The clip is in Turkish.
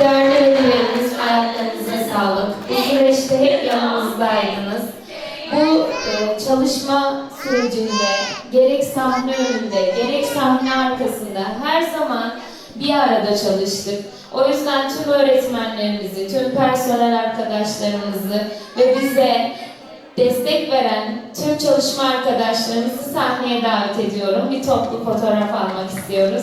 Değerli velilerimiz, ayaklarınıza sağlık. Bu süreçte hep yanımızdaydınız. Bu e, çalışma sürecinde gerek sahne önünde, gerek sahne arkasında her zaman bir arada çalıştık. O yüzden tüm öğretmenlerimizi, tüm personel arkadaşlarımızı ve bize destek veren çalışma arkadaşlarımızı sahneye davet ediyorum. Bir toplu fotoğraf almak istiyoruz.